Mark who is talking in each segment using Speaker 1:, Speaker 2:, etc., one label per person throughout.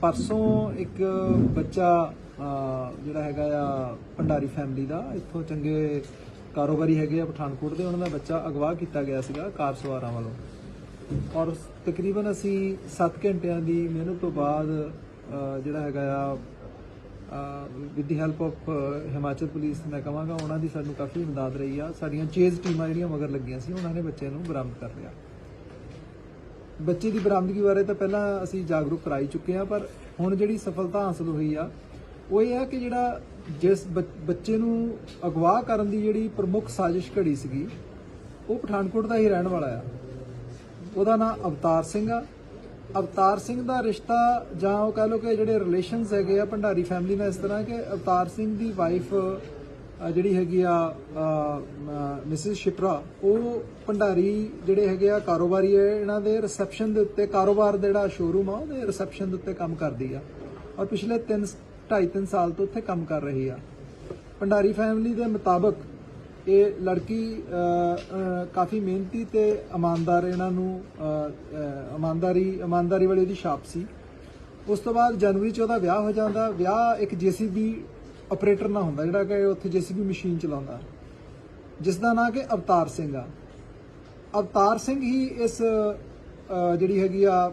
Speaker 1: ਪਰਸੋਂ ਇੱਕ ਬੱਚਾ ਜਿਹੜਾ ਹੈਗਾ ਆ ਭੰਡਾਰੀ ਫੈਮਿਲੀ ਦਾ, ਇੱਥੋਂ ਚੰਗੇ ਕਾਰੋਬਾਰੀ ਹੈਗੇ ਆ ਪਠਾਨਕੋਟ ਦੇ, ਉਹਨਾਂ ਦਾ ਬੱਚਾ ਅਗਵਾ ਕੀਤਾ ਗਿਆ ਸੀਗਾ ਕਾਰ ਸਵਾਰਾਂ ਵੱਲੋਂ। ਔਰ ਤਕਰੀਬਨ ਅਸੀਂ 7 ਘੰਟਿਆਂ ਦੀ ਮਿਹਨਤ ਤੋਂ ਬਾਅਦ ਜਿਹੜਾ ਹੈਗਾ ਆ with the help of Himachal police ਮੈਂ ਕਹਾਂਗਾ ਉਹਨਾਂ ਦੀ ਸਾਨੂੰ ਕਾਫੀ ਇਮਦਾਦ ਰਹੀ ਆ। ਸਾਡੀਆਂ ਚੇਜ਼ ਟੀਮਾਂ ਜਿਹੜੀਆਂ ਮਗਰ ਲੱਗੀਆਂ ਸੀ, ਉਹਨਾਂ ਨੇ ਬੱਚੇ ਨੂੰ ਬਰਾਮਦ ਕਰ ਲਿਆ। ਬੱਚੇ ਦੀ ਬਰਾਮਦਗੀ ਬਾਰੇ ਤਾਂ ਪਹਿਲਾਂ ਅਸੀਂ ਜਾਗਰੂਕ ਕਰਾਈ ਚੁੱਕੇ ਹਾਂ, ਪਰ ਹੁਣ ਜਿਹੜੀ ਸਫਲਤਾ ਹਾਸਲ ਹੋਈ ਆ, ਉਹ ਇਹ ਆ ਕਿ ਜਿਹੜਾ ਜਿਸ ਬੱਚ- ਬੱਚੇ ਨੂੰ ਅਗਵਾ ਕਰਨ ਦੀ ਜਿਹੜੀ ਪ੍ਰਮੁੱਖ ਸਾਜ਼ਿਸ਼ ਘੜੀ ਸੀਗੀ, ਉਹ ਪਠਾਨਕੋਟ ਦਾ ਹੀ ਰਹਿਣ ਵਾਲਾ ਆ। ਉਹਦਾ ਨਾਮ ਅਵਤਾਰ ਸਿੰਘ ਆ। ਅਵਤਾਰ ਸਿੰਘ ਦਾ ਰਿਸ਼ਤਾ ਜਾਂ ਉਹ ਕਹ ਲਓ ਕਿ ਜਿਹੜੇ ਰਿਲੇਸ਼ਨਸ ਹੈਗੇ ਆ ਭੰਡਾਰੀ ਫੈਮਿਲੀ ਨਾਲ ਇਸ ਤਰ੍ਹਾਂ ਕਿ ਅਵਤਾਰ ਸਿੰਘ ਦੀ ਵਾਈਫ ਜਿਹੜੀ ਹੈਗੀ ਆ ਮਿਸਿਸ ਸ਼ਿਪਰਾ, ਉਹ ਭੰਡਾਰੀ ਜਿਹੜੇ ਹੈਗੇ ਆ ਕਾਰੋਬਾਰੀ ਹੈ, ਇਹਨਾਂ ਦੇ ਰਿਸੈਪਸ਼ਨ ਦੇ ਉੱਤੇ ਕਾਰੋਬਾਰ ਦਾ ਜਿਹੜਾ ਸ਼ੋਰੂਮ ਆ, ਉਹਦੇ ਰਿਸੈਪਸ਼ਨ ਦੇ ਉੱਤੇ ਕੰਮ ਕਰਦੀ ਆ। ਔਰ ਪਿਛਲੇ 3 2.5 3 ਸਾਲ ਤੋਂ ਉੱਥੇ ਕੰਮ ਕਰ ਰਹੀ ਆ। ਭੰਡਾਰੀ ਫੈਮਿਲੀ ਦੇ ਮੁਤਾਬਕ ਇਹ ਲੜਕੀ ਕਾਫੀ ਮਿਹਨਤੀ ਤੇ ਇਮਾਨਦਾਰ ਇਹਨਾਂ ਨੂੰ ਇਮਾਨਦਾਰੀ ਇਮਾਨਦਾਰੀ ਵਾਲੀ ਉਹਦੀ ਛਾਪ ਸੀ। ਉਸ ਤੋਂ ਬਾਅਦ ਜਨਵਰੀ 'ਚ ਉਹਦਾ ਵਿਆਹ ਹੋ ਜਾਂਦਾ। ਵਿਆਹ ਇੱਕ ਜੀਸੀਬੀ ਆਪਰੇਟਰ ਨਾਲ ਹੁੰਦਾ, ਜਿਹੜਾ ਕਿ ਉੱਥੇ ਜੀਸੀਬੀ ਮਸ਼ੀਨ ਚਲਾਉਂਦਾ। ਜਿਸ ਦਾ ਨਾਂ ਕਿ ਅਵਤਾਰ ਸਿੰਘ ਆ। ਅਵਤਾਰ ਸਿੰਘ ਹੀ ਇਸ ਜਿਹੜੀ ਹੈਗੀ ਆ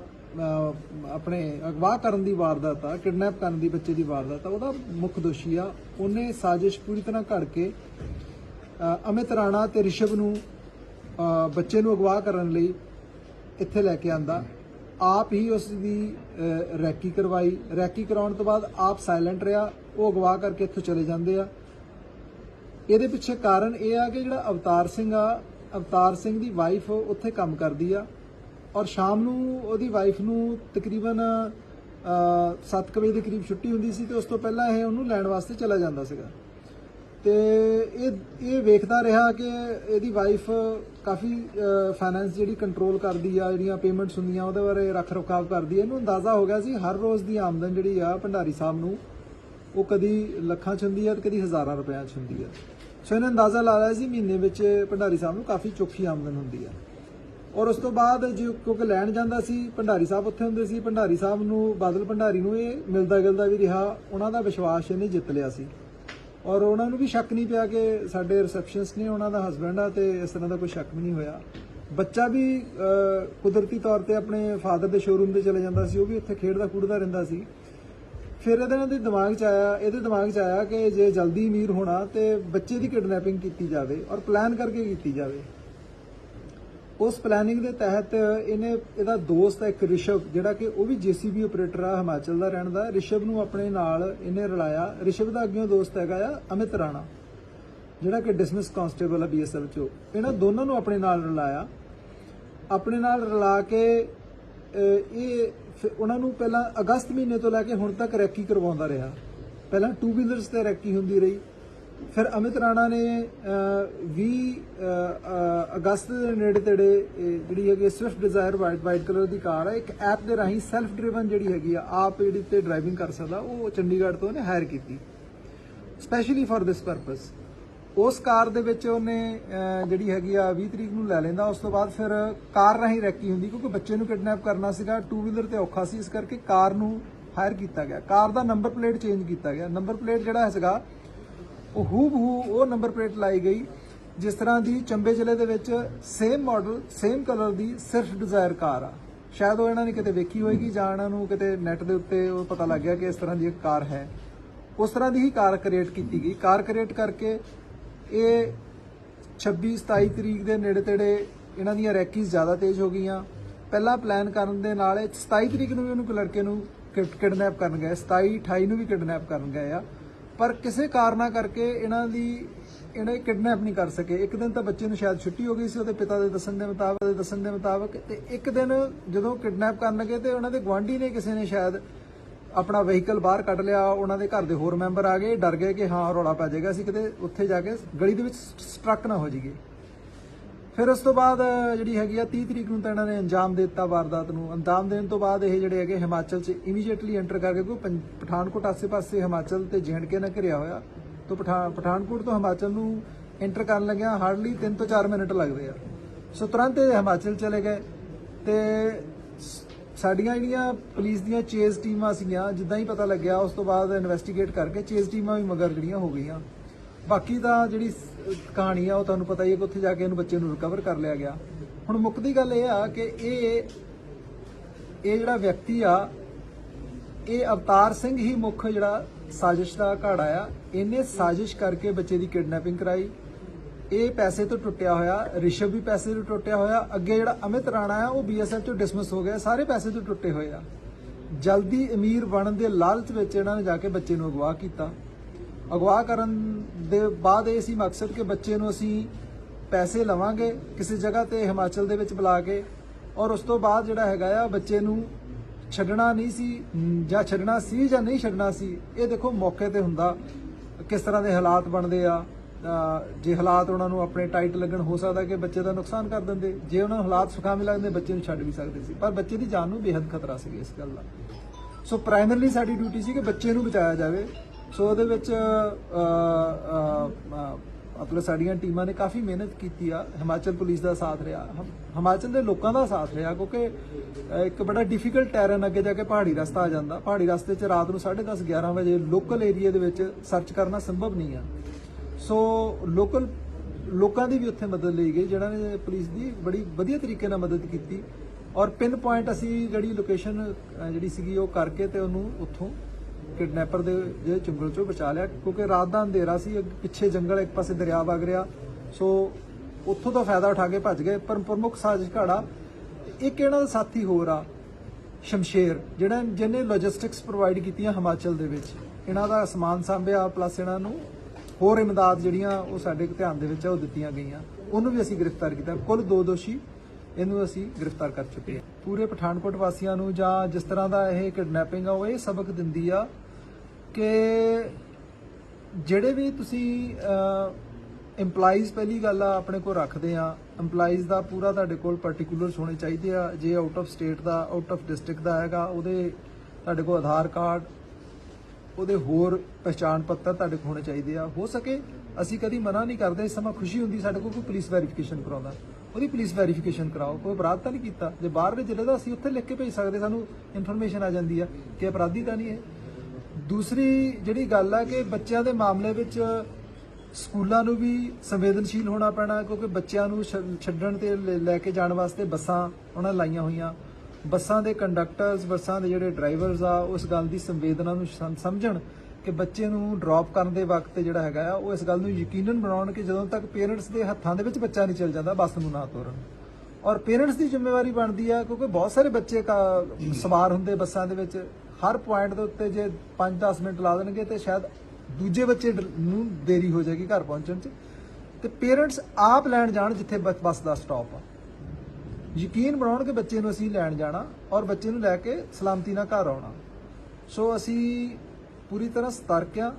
Speaker 1: ਆਪਣੇ ਅਗਵਾ ਕਰਨ ਦੀ ਵਾਰਦਾਤ ਆ, ਕਿਡਨੈਪ ਕਰਨ ਦੀ ਬੱਚੇ ਦੀ ਵਾਰਦਾਤ ਆ, ਉਹਦਾ ਮੁੱਖ ਦੋਸ਼ੀ ਆ। ਉਹਨੇ ਸਾਜ਼ਿਸ਼ ਪੂਰੀ ਤਰ੍ਹਾਂ ਘੜ ਕੇ ਅਮਿਤ ਰਾਣਾ ਤੇ ਰਿਸ਼ਵ ਨੂੰ ਬੱਚੇ ਨੂੰ ਅਗਵਾ ਕਰਨ ਲਈ ਇੱਥੇ ਲੈ ਕੇ ਆਂਦਾ। ਆਪ ਹੀ ਉਸ ਦੀ ਰੈਕੀ ਕਰਵਾਈ। ਰੈਕੀ ਕਰਾਉਣ ਤੋਂ ਬਾਅਦ ਆਪ ਸਾਇਲੈਂਟ ਰਿਹਾ। ਉਹ ਅਗਵਾ ਕਰਕੇ ਇੱਥੋਂ ਚਲੇ ਜਾਂਦੇ ਆ। ਇਹਦੇ ਪਿੱਛੇ ਕਾਰਨ ਇਹ ਆ ਕਿ ਜਿਹੜਾ ਅਵਤਾਰ ਸਿੰਘ ਆ, ਅਵਤਾਰ ਸਿੰਘ ਦੀ ਵਾਈਫ ਉੱਥੇ ਕੰਮ ਕਰਦੀ ਆ ਔਰ ਸ਼ਾਮ ਨੂੰ ਉਹਦੀ ਵਾਈਫ ਨੂੰ ਤਕਰੀਬਨ 7 ਵਜੇ ਦੇ ਕਰੀਬ ਛੁੱਟੀ ਹੁੰਦੀ ਸੀ ਤੇ ਉਸ ਤੋਂ ਪਹਿਲਾਂ ਇਹ ਉਹਨੂੰ ਲੈਣ ਵਾਸਤੇ ਚਲਾ ਜਾਂਦਾ ਸੀਗਾ। ਤੇ ਇਹ ਇਹ ਵੇਖਦਾ ਰਿਹਾ ਕਿ ਇਹਦੀ ਵਾਈਫ ਕਾਫੀ ਫਾਈਨੈਂਸ ਜਿਹੜੀ ਕੰਟਰੋਲ ਕਰਦੀ ਆ, ਜਿਹੜੀਆਂ ਪੇਮੈਂਟਸ ਹੁੰਦੀਆਂ ਉਹਦੇ ਬਾਰੇ ਰੱਖ ਰਖਾਵ ਕਰਦੀ ਆ। ਇਹਨੂੰ ਅੰਦਾਜ਼ਾ ਹੋ ਗਿਆ ਸੀ ਹਰ ਰੋਜ਼ ਦੀ ਆਮਦਨ ਜਿਹੜੀ ਆ ਭੰਡਾਰੀ ਸਾਹਿਬ ਨੂੰ ਉਹ ਕਦੀ ਲੱਖਾਂ ਚ ਹੁੰਦੀ ਆ ਤੇ ਕਦੀ ਹਜ਼ਾਰਾਂ ਰੁਪਇਆਂ ਚ ਹੁੰਦੀ ਆ। ਸੋ ਇਹਨੇ ਅੰਦਾਜ਼ਾ ਲਾ ਲਿਆ ਸੀ ਮਹੀਨੇ ਵਿੱਚ ਭੰਡਾਰੀ ਸਾਹਿਬ ਨੂੰ ਕਾਫੀ ਚੋਖੀ ਆਮਦਨ ਹੁੰਦੀ ਆ। ਔਰ ਉਸ ਤੋਂ ਬਾਅਦ ਜੇ ਕਿਉਂਕਿ ਲੈਣ ਜਾਂਦਾ ਸੀ, ਭੰਡਾਰੀ ਸਾਹਿਬ ਉੱਥੇ ਹੁੰਦੇ ਸੀ, ਭੰਡਾਰੀ ਸਾਹਿਬ ਨੂੰ, ਬਾਦਲ ਭੰਡਾਰੀ ਨੂੰ ਇਹ ਮਿਲਦਾ ਗਿਲਦਾ ਵੀ ਰਿਹਾ, ਉਹਨਾਂ ਦਾ ਵਿਸ਼ਵਾਸ ਇਹਨੇ ਜਿੱਤ ਲਿਆ ਸੀ। ਔਰ ਉਹਨਾਂ ਨੂੰ ਵੀ ਸ਼ੱਕ ਨਹੀਂ ਪਿਆ ਕਿ ਸਾਡੇ ਰਿਸੈਪਸ਼ਨਿਸਟ ਨੇ ਉਹਨਾਂ ਦਾ ਹਸਬੰਡ ਆ ਤੇ ਇਸ ਤਰ੍ਹਾਂ ਦਾ ਕੋਈ ਸ਼ੱਕ ਵੀ ਨਹੀਂ ਹੋਇਆ। ਬੱਚਾ ਵੀ ਕੁਦਰਤੀ ਤੌਰ ਤੇ ਆਪਣੇ ਫਾਦਰ ਦੇ ਸ਼ੋਰੂਮ ਤੇ ਚਲੇ ਜਾਂਦਾ ਸੀ, ਉਹ ਵੀ ਉੱਥੇ ਖੇਡਦਾ ਖੂਡਦਾ ਰਹਿੰਦਾ ਸੀ। ਫਿਰ ਇਹਦੇ ਨਾਲ ਦੇ ਦਿਮਾਗ 'ਚ ਆਇਆ, ਇਹਦੇ ਦਿਮਾਗ 'ਚ ਆਇਆ ਕਿ ਜੇ ਜਲਦੀ ਅਮੀਰ ਹੋਣਾ ਤੇ ਬੱਚੇ ਦੀ ਕਿਡਨੈਪਿੰਗ ਕੀਤੀ ਜਾਵੇ ਔਰ ਪਲਾਨ ਕਰਕੇ ਕੀਤੀ ਜਾਵੇ। ਉਸ ਪਲੈਨਿੰਗ ਦੇ ਤਹਿਤ ਇਹਨੇ, ਇਹਦਾ ਦੋਸਤ ਹੈ ਇੱਕ ਰਿਸ਼ਵ, ਜਿਹੜਾ ਕਿ ਉਹ ਵੀ ਜੀਸੀਬੀ ਆਪਰੇਟਰ ਆ, ਹਿਮਾਚਲ ਦਾ ਰਹਿਣ ਦਾ। ਰਿਸ਼ਵ ਨੂੰ ਆਪਣੇ ਨਾਲ ਇਹਨੇ ਰਲਾਇਆ। ਰਿਸ਼ਵ ਦਾ ਅੱਗੇ ਦੋਸਤ ਹੈਗਾ ਆ, ਅਮਿਤ ਰਾਣਾ, ਜਿਹੜਾ ਕਿ ਡਿਸਮਿਸ ਕਾਂਸਟੇਬਲ ਆ ਬੀਐਸਐਫ ਚੋਂ। ਇਹਨਾਂ ਦੋਨਾਂ ਨੂੰ ਆਪਣੇ ਨਾਲ ਰਲਾਇਆ। ਆਪਣੇ ਨਾਲ ਰਲਾ ਕੇ ਇਹ ਫਿਰ ਉਹਨਾਂ ਨੂੰ ਪਹਿਲਾਂ ਅਗਸਤ ਮਹੀਨੇ ਤੋਂ ਲੈ ਕੇ ਹੁਣ ਤੱਕ ਰੈਕੀ ਕਰਵਾਉਂਦਾ ਰਿਹਾ। ਪਹਿਲਾਂ ਟੂ ਵੀਲਰਸ ਤੇ ਰੈਕੀ ਹੁੰਦੀ ਰਹੀ। ਫਿਰ ਅਮਿਤ ਰਾਣਾ ਨੇ ਅਹ, 20 ਅਗਸਤ ਦੇ ਨੇੜੇ ਤੇੜੇ ਇਹ ਜਿਹੜੀ ਹੈਗੀ Swift Dzire white white colour ਦੀ ਕਾਰ ਹੈ। ਇੱਕ ਐਪ ਦੇ ਰਾਹੀਂ ਸੈਲਫ ਡਰਾਈਵਨ ਜਿਹੜੀ ਹੈਗੀ ਆ ਆਪ ਜਿਹੜੀ ਤੇ ਡਰਾਈਵਿੰਗ ਕਰ ਸਕਦਾ ਉਹ ਚੰਡੀਗੜ੍ਹ ਤੋਂ ਉਹਨੇ ਹਾਇਰ ਕੀਤੀ। ਸਪੈਸ਼ਲੀ ਫॉर ਦਿਸ ਪਰਪਸ ਉਸ ਕਾਰ ਦੇ ਵਿੱਚ ਉਹਨੇ ਜਿਹੜੀ ਹੈਗੀ ਆ 20 ਤਰੀਕ ਨੂੰ ਲੈ ਲੈਂਦਾ, ਉਸ ਤੋਂ ਬਾਅਦ ਫਿਰ ਕਾਰ ਰਾਹੀਂ ਰੈਕੀ ਹੁੰਦੀ, ਕਿਉਂਕਿ ਬੱਚੇ ਨੂੰ ਕਿਡਨੈਪ ਕਰਨਾ ਸੀਗਾ ਟੂ ਵੀਲਰ ਤੇ ਔਖਾ ਸੀ, ਇਸ ਕਰਕੇ ਕਾਰ ਨੂੰ ਹਾਇਰ ਕੀਤਾ ਗਿਆ। ਕਾਰ ਦਾ ਨੰਬਰ ਪਲੇਟ ਚੇਂਜ ਕੀਤਾ ਗਿਆ। ਨੰਬਰ ਪਲੇਟ ਜਿਹੜਾ ਸੀਗਾ, ਉਹ ਹੂ ਬਹੂ ਉਹ ਨੰਬਰ ਪਲੇਟ ਲਾਈ ਗਈ, ਜਿਸ ਤਰ੍ਹਾਂ ਦੀ ਚੰਬੇ ਜ਼ਿਲ੍ਹੇ ਦੇ ਵਿੱਚ ਸੇਮ ਮਾਡਲ ਸੇਮ ਕਲਰ ਦੀ ਸਿਰਫ ਡਿਜ਼ਾਇਰ ਕਾਰ ਆ। ਸ਼ਾਇਦ ਉਹ ਇਹਨਾਂ ਨੇ ਕਿਤੇ ਵੇਖੀ ਹੋਏਗੀ, ਜਾਂ ਇਹਨਾਂ ਨੂੰ ਕਿਤੇ ਨੈਟ ਦੇ ਉੱਤੇ ਉਹ ਪਤਾ ਲੱਗ ਗਿਆ ਕਿ ਇਸ ਤਰ੍ਹਾਂ ਦੀ ਇੱਕ ਕਾਰ ਹੈ। ਉਸ ਤਰ੍ਹਾਂ ਦੀ ਹੀ ਕਾਰ ਕ੍ਰੀਏਟ ਕੀਤੀ ਗਈ। ਕਾਰ ਕ੍ਰੀਏਟ ਕਰਕੇ ਇਹ 26 27 ਤਰੀਕ ਦੇ ਨੇੜੇ ਤੇੜੇ ਇਹਨਾਂ ਦੀਆਂ ਰੈਕੀਜ਼ ਜ਼ਿਆਦਾ ਤੇਜ਼ ਹੋ ਗਈਆਂ। ਪਹਿਲਾਂ ਪਲਾਨ ਕਰਨ ਦੇ ਨਾਲ ਇਹ 27 ਤਰੀਕ ਨੂੰ ਵੀ ਉਹਨੂੰ ਇੱਕ ਲੜਕੇ ਨੂੰ ਕਿਡਨੈਪ ਕਰਨ ਗਏ। 27 28 ਨੂੰ ਵੀ ਕਿਡਨੈਪ ਕਰਨ ਗਏ ਆ। ਪਰ ਕਿਸੇ ਕਾਰਨਾ ਕਰਕੇ ਇਹਨਾਂ ਦੀ, ਇਹਨੇ ਕਿਡਨੈਪ ਨਹੀਂ ਕਰ ਸਕੇ। ਇੱਕ ਦਿਨ ਤਾਂ ਬੱਚੇ ਨੂੰ ਸ਼ਾਇਦ ਛੁੱਟੀ ਹੋ ਗਈ ਸੀ, ਉਹਦੇ ਪਿਤਾ ਦੇ ਦੱਸਣ ਦੇ ਮੁਤਾਬਕ, ਦੇ ਦੱਸਣ ਦੇ ਮੁਤਾਬਕ। ਤੇ ਇੱਕ ਦਿਨ ਜਦੋਂ ਕਿਡਨੈਪ ਕਰਨ ਲੱਗੇ ਤੇ ਉਹਨਾਂ ਦੇ ਗਵਾਂਢੀ ਨੇ ਕਿਸੇ ਨੇ ਸ਼ਾਇਦ ਆਪਣਾ ਵਹੀਕਲ ਬਾਹਰ ਕੱਢ ਲਿਆ, ਉਹਨਾਂ ਦੇ ਘਰ ਦੇ ਹੋਰ ਮੈਂਬਰ ਆ ਗਏ, ਡਰ ਗਏ ਕਿ ਹਾਂ, ਰੌਲਾ ਪੈ ਜਾਏਗਾ, ਅਸੀਂ ਕਿਤੇ ਉੱਥੇ ਜਾ ਕੇ ਗਲੀ ਦੇ ਵਿੱਚ ਸਟਰਕ ਨਾ ਹੋ ਜਾਈਏ। ਫਿਰ ਉਸ ਤੋਂ ਬਾਅਦ ਜਿਹੜੀ ਹੈਗੀ ਆ 30 ਤਰੀਕ ਨੂੰ ਤਾਂ ਇਹਨਾਂ ਨੇ ਅੰਜਾਮ ਦੇ ਦਿੱਤਾ ਵਾਰਦਾਤ ਨੂੰ। ਅੰਜਾਮ ਦੇਣ ਤੋਂ ਬਾਅਦ ਇਹ ਜਿਹੜੇ ਹੈਗੇ ਹਿਮਾਚਲ 'ਚ ਇਮੀਡੀਏਟਲੀ ਐਂਟਰ ਕਰਕੇ ਕੋਈ ਪੰਜ- ਪਠਾਨਕੋਟ ਆਸੇ-ਪਾਸੇ ਹਿਮਾਚਲ ਤੇ ਕੇ ਨਾਲ ਘਿਰਿਆ ਹੋਇਆ। ਤੋਂ ਪਠਾ- ਪਠਾਨਕੋਟ ਤੋਂ ਹਿਮਾਚਲ ਨੂੰ ਐਂਟਰ ਕਰਨ ਲੱਗਿਆ ਹਾਰਡਲੀ 3 ਤੋਂ 4 ਮਿੰਟ ਲੱਗਦੇ ਆ। ਸੋ ਤੁਰੰਤ ਇਹ ਹਿਮਾਚਲ ਚਲੇ ਗਏ ਤੇ ਸਾਡੀਆਂ ਜਿਹੜੀਆਂ ਪੁਲਿਸ ਦੀਆਂ ਚੇਜ਼ ਟੀਮਾਂ ਸੀਗੀਆਂ, ਜਿੱਦਾਂ ਹੀ ਪਤਾ ਲੱਗਿਆ, ਉਸ ਤੋਂ ਬਾਅਦ ਇਨਵੈਸਟੀਗੇਟ ਕਰਕੇ ਚੇਜ਼ ਟੀਮਾਂ ਵੀ ਮਗਰ ਜਿਹੜੀਆਂ ਹੋ ਗਈਆਂ। ਬਾਕੀ ਤਾਂ ਜਿਹੜੀ ਕਹਾਣੀ ਆ, ਉਹ ਤੁਹਾਨੂੰ ਪਤਾ ਹੀ ਹੈ ਕਿ ਉੱਥੇ ਜਾ ਕੇ ਇਹਨੂੰ ਬੱਚੇ ਨੂੰ ਰਿਕਵਰ ਕਰ ਲਿਆ ਗਿਆ। ਹੁਣ ਮੁੱਕਦੀ ਗੱਲ ਇਹ ਆ ਕਿ ਇਹ ਇਹ ਜਿਹੜਾ ਵਿਅਕਤੀ ਆ, ਇਹ ਅਵਤਾਰ ਸਿੰਘ ਹੀ ਮੁੱਖ ਜਿਹੜਾ ਸਾਜ਼ਿਸ਼ ਦਾ ਘਾੜਾ ਆ। ਇਹਨੇ ਸਾਜ਼ਿਸ਼ ਕਰਕੇ ਬੱਚੇ ਦੀ ਕਿਡਨੈਪਿੰਗ ਕਰਾਈ। ਇਹ ਪੈਸੇ ਤੋਂ ਟੁੱਟਿਆ ਹੋਇਆ, ਰਿਸ਼ਵ ਵੀ ਪੈਸੇ ਤੋਂ ਟੁੱਟਿਆ ਹੋਇਆ, ਅੱਗੇ ਜਿਹੜਾ ਅਮਿਤ ਰਾਣਾ ਆ ਉਹ ਬੀਐਸਐਫ ਚੋਂ ਡਿਸਮਿਸ ਹੋ ਗਿਆ, ਸਾਰੇ ਪੈਸੇ ਤੋਂ ਟੁੱਟੇ ਹੋਏ ਆ। ਜਲਦੀ ਅਮੀਰ ਬਣਨ ਦੇ ਲਾਲਚ ਵਿੱਚ ਇਹਨਾਂ ਨੇ ਜਾ ਕੇ ਬੱਚੇ ਨੂੰ ਅਗਵਾ ਕੀਤਾ। ਅਗਵਾ ਕਰਨ ਦੇ ਬਾਅਦ ਇਹ ਸੀ ਮਕਸਦ ਕਿ ਬੱਚੇ ਨੂੰ ਅਸੀਂ ਪੈਸੇ ਲਵਾਂਗੇ, ਕਿਸੇ ਜਗ੍ਹਾ ਤੇ ਹਿਮਾਚਲ ਦੇ ਵਿੱਚ ਬੁਲਾ ਕੇ, ਔਰ ਉਸ ਤੋਂ ਬਾਅਦ ਜਿਹੜਾ ਹੈਗਾ ਆ, ਬੱਚੇ ਨੂੰ ਛੱਡਣਾ ਨਹੀਂ ਸੀ, ਜਾਂ ਛੱਡਣਾ ਸੀ ਜਾਂ ਨਹੀਂ ਛੱਡਣਾ ਸੀ, ਇਹ ਦੇਖੋ ਮੌਕੇ ਤੇ ਹੁੰਦਾ, ਕਿਸ ਤਰ੍ਹਾਂ ਦੇ ਹਾਲਾਤ ਬਣਦੇ ਆ। ਜੇ ਹਾਲਾਤ ਉਹਨਾਂ ਨੂੰ ਆਪਣੇ ਟਾਈਟ ਲੱਗਣ, ਹੋ ਸਕਦਾ ਕਿ ਬੱਚੇ ਦਾ ਨੁਕਸਾਨ ਕਰ ਦਿੰਦੇ। ਜੇ ਉਹਨਾਂ ਨੂੰ ਹਾਲਾਤ ਸੁਖਾਵੇਂ ਲੱਗਦੇ, ਬੱਚੇ ਨੂੰ ਛੱਡ ਵੀ ਸਕਦੇ ਸੀ। ਪਰ ਬੱਚੇ ਦੀ ਜਾਨ ਨੂੰ ਬੇਹੱਦ ਖਤਰਾ ਸੀ ਇਸ ਗੱਲ ਦਾ। ਸੋ ਪ੍ਰਾਇਮਰਲੀ ਸਾਡੀ ਡਿਊਟੀ ਸੀ ਕਿ ਬੱਚੇ ਨੂੰ ਬਚਾਇਆ ਜਾਵੇ। ਸੋ ਉਹਦੇ ਵਿੱਚ ਮਤਲਬ ਸਾਡੀਆਂ ਟੀਮਾਂ ਨੇ ਕਾਫੀ ਮਿਹਨਤ ਕੀਤੀ ਆ। ਹਿਮਾਚਲ ਪੁਲਿਸ ਦਾ ਸਾਥ ਰਿਹਾ। ਹਿਮਾਚਲ ਦੇ ਲੋਕਾਂ ਦਾ ਸਾਥ ਰਿਹਾ, ਕਿਉਂਕਿ ਇੱਕ ਬੜਾ ਡਿਫਿਕਲਟ ਟੈਰਨ ਅੱਗੇ ਜਾ ਕੇ ਪਹਾੜੀ ਰਸਤਾ ਆ ਜਾਂਦਾ। ਪਹਾੜੀ ਰਸਤੇ 'ਚ ਰਾਤ ਨੂੰ 10:30 11 ਵਜੇ ਲੋਕਲ ਏਰੀਆ ਦੇ ਵਿੱਚ ਸਰਚ ਕਰਨਾ ਸੰਭਵ ਨਹੀਂ ਆ। ਸੋ ਲੋਕਲ ਲੋਕਾਂ ਦੀ ਵੀ ਉੱਥੇ ਮਦਦ ਲਈ ਗਈ ਜਿਹੜਾ ਨੇ ਪੁਲਿਸ ਦੀ ਬੜੀ ਵਧੀਆ ਤਰੀਕੇ ਨਾਲ ਮਦਦ ਕੀਤੀ। ਔਰ ਪਿਨ ਪੁਆਇੰਟ ਅਸੀਂ ਜਿਹੜੀ ਲੋਕੇਸ਼ਨ ਜਿਹੜੀ ਸੀਗੀ ਉਹ ਕਰਕੇ ਤੇ ਉਹਨੂੰ ਉੱਥੋਂ ਕਿਡਨੈਪਰ ਦੇ ਜਿਹੜੇ ਚੁੰਗਲ ਚੋਂ ਬਚਾ ਲਿਆ, ਕਿਉਂਕਿ ਰਾਤ ਦਾ ਅੰਧੇਰਾ ਸੀ ਪਿੱਛੇ ਜੰਗਲ, ਇੱਕ ਪਾਸੇ ਦਰਿਆ ਵਗ ਰਿਹਾ। ਸੋ ਉੱਥੋਂ ਦਾ ਫਾਇਦਾ ਉਠਾ ਕੇ ਭੱਜ ਗਏ, ਪਰ ਪ੍ਰਮੁੱਖ ਸਾਜ਼ਿਸ਼ ਘਾੜਾ, ਇੱਕ ਇਹਨਾਂ ਦਾ ਸਾਥੀ ਹੋਰ ਆ, ਸ਼ਮਸ਼ੇਰ ਜਿਹੜਾ ਜਿਹਨੇ ਲੌਜਿਸਟਿਕਸ ਪ੍ਰੋਵਾਈਡ ਕੀਤੀਆਂ ਹਿਮਾਚਲ ਦੇ ਵਿੱਚ। ਇਹਨਾਂ ਦਾ ਸਮਾਨ ਸਾਂਭਿਆ ਪਲੱਸ ਇਹਨਾਂ ਨੂੰ ਹੋਰ ਇਮਦਾਦ ਜਿਹੜੀਆਂ ਉਹ ਸਾਡੇ ਧਿਆਨ ਦੇ ਵਿੱਚ ਆ, ਉਹ ਦਿੱਤੀਆਂ ਗਈਆਂ। ਉਹਨੂੰ ਵੀ ਅਸੀਂ ਗ੍ਰਿਫਤਾਰ ਕੀਤਾ। ਕੁੱਲ ਦੋ ਦੋਸ਼ੀ ਇਹਨੂੰ ਅਸੀਂ ਗ੍ਰਿਫਤਾਰ ਕਰ ਚੁੱਕੇ ਹਾਂ। ਪੂਰੇ ਪਠਾਨਕੋਟ ਵਾਸੀਆਂ ਨੂੰ ਜਾਂ ਜਿਸ ਤਰ੍ਹਾਂ ਦਾ ਇਹ ਕਿਡਨੈਪਿੰਗ ਆ, ਉਹ ਇਹ ਸਬਕ ਦਿੰਦੀ ਆ ਕਿ ਜਿਹੜੇ ਵੀ ਤੁਸੀਂ EMPLOYEES ਪਹਿਲੀ ਗੱਲ ਆ, ਆਪਣੇ ਕੋਲ ਰੱਖਦੇ ਆ। EMPLOYEES ਦਾ ਪੂਰਾ ਤੁਹਾਡੇ ਕੋਲ ਪਾਰਟਿਕੂਲਰਸ ਹੋਣੇ ਚਾਹੀਦੇ ਆ। ਜੇ ਆਊਟ ਆਫ ਸਟੇਟ ਦਾ ਆਊਟ ਆਫ ਡਿਸਟ੍ਰਿਕਟ ਦਾ ਹੈਗਾ, ਉਹਦੇ ਤੁਹਾਡੇ ਕੋਲ ਆਧਾਰ ਕਾਰਡ ਉਹਦੇ ਹੋਰ ਪਛਾਣ ਪੱਤਰ ਤੁਹਾਡੇ ਕੋਲ ਹੋਣੇ ਚਾਹੀਦੇ ਆ। ਹੋ ਸਕੇ, ਅਸੀਂ ਕਦੀ ਮਨਾ ਨਹੀਂ ਕਰਦੇ, ਇਸ ਸਮਾਂ ਖੁਸ਼ੀ ਹੁੰਦੀ ਸਾਡੇ ਕੋਲ ਕੋਈ ਪੁਲਿਸ ਵੈਰੀਫਿਕੇਸ਼ਨ ਕਰਾਉਂਦਾ। ਉਹਦੀ ਪੁਲਿਸ ਵੈਰੀਫਿਕੇਸ਼ਨ ਕਰਾਓ, ਕੋਈ ਅਪਰਾਧ ਤਾਂ ਨਹੀਂ ਕੀਤਾ। ਜੇ ਬਾਹਰਲੇ ਜ਼ਿਲ੍ਹੇ ਦਾ ਅਸੀਂ ਉੱਥੇ ਲਿਖ ਕੇ ਭੇਜ ਸਕਦੇ, ਸਾਨੂੰ ਇਨਫੋਰਮੇਸ਼ਨ ਆ ਜਾਂਦੀ ਆ ਕਿ ਅਪਰਾਧੀ ਤਾਂ ਨਹੀਂ ਹੈ। ਦੂਸਰੀ ਜਿਹੜੀ ਗੱਲ ਆ ਕਿ ਬੱਚਿਆਂ ਦੇ ਮਾਮਲੇ ਵਿੱਚ ਸਕੂਲਾਂ ਨੂੰ ਵੀ ਸੰਵੇਦਨਸ਼ੀਲ ਹੋਣਾ ਪੈਣਾ, ਕਿਉਂਕਿ ਬੱਚਿਆਂ ਨੂੰ ਛ- ਛੱਡਣ ਤੇ ਲੈ- ਲੈ ਕੇ ਜਾਣ ਵਾਸਤੇ ਬੱਸਾਂ ਉਹਨਾਂ ਲਾਈਆਂ ਹੋਈਆਂ। ਬੱਸਾਂ ਦੇ ਕੰਡਕਟਰਸ, ਬੱਸਾਂ ਦੇ ਜਿਹੜੇ ਡਰਾਈਵਰਸ ਆ, ਉਸ ਗੱਲ ਦੀ ਸੰਵੇਦਨਾ ਨੂੰ ਸਮਝਣ ਕਿ ਬੱਚੇ ਨੂੰ ਡ੍ਰੌਪ ਕਰਨ ਦੇ ਵਕਤ ਜਿਹੜਾ ਹੈਗਾ ਆ, ਉਹ ਇਸ ਗੱਲ ਨੂੰ ਯਕੀਨਨ ਬਣਾਉਣ ਕਿ ਜਦੋਂ ਤੱਕ ਪੇਰੈਂਟਸ ਦੇ ਹੱਥਾਂ ਦੇ ਵਿੱਚ ਬੱਚਾ ਨਹੀਂ ਚੱਲ ਜਾਂਦਾ, ਬੱਸ ਨੂੰ ਨਾ ਤੋਰਨ। ਔਰ ਪੇਰੈਂਟਸ ਦੀ ਜ਼ਿੰਮੇਵਾਰੀ ਬਣਦੀ ਆ, ਕਿਉਂਕਿ ਬਹੁਤ ਸਾਰੇ ਬੱਚੇ ਕਾ- ਸਵਾਰ ਹੁੰਦੇ ਬੱਸਾਂ ਦੇ ਵਿੱਚ। ਹਰ ਪੁਆਇੰਟ ਦੇ ਉੱਤੇ ਜੇ 5-10 ਮਿੰਟ ਲਾ ਦੇਣਗੇ ਤੇ ਸ਼ਾਇਦ ਦੂਜੇ ਬੱਚੇ ਨੂੰ ਦੇਰੀ ਹੋ ਜਾਏਗੀ ਘਰ ਪਹੁੰਚਣ 'ਚ। ਤੇ ਪੇਰੈਂਟਸ ਆਪ ਲੈਣ ਜਾਣ ਜਿੱਥੇ ਬੱਸ ਬੱਸ ਦਾ ਸਟਾਪ ਆ। ਯਕੀਨ ਬਣਾਉਣ ਕਿ ਬੱਚੇ ਨੂੰ ਅਸੀਂ ਲੈਣ ਜਾਣਾ ਔਰ ਬੱਚੇ ਨੂੰ ਲੈ ਕੇ ਸਲਾਮਤੀ ਨਾਲ ਘਰ ਆਉਣਾ। ਸੋ ਅਸੀਂ ਪੂਰੀ ਤਰ੍ਹਾਂ ਸਤਰਕ ਆ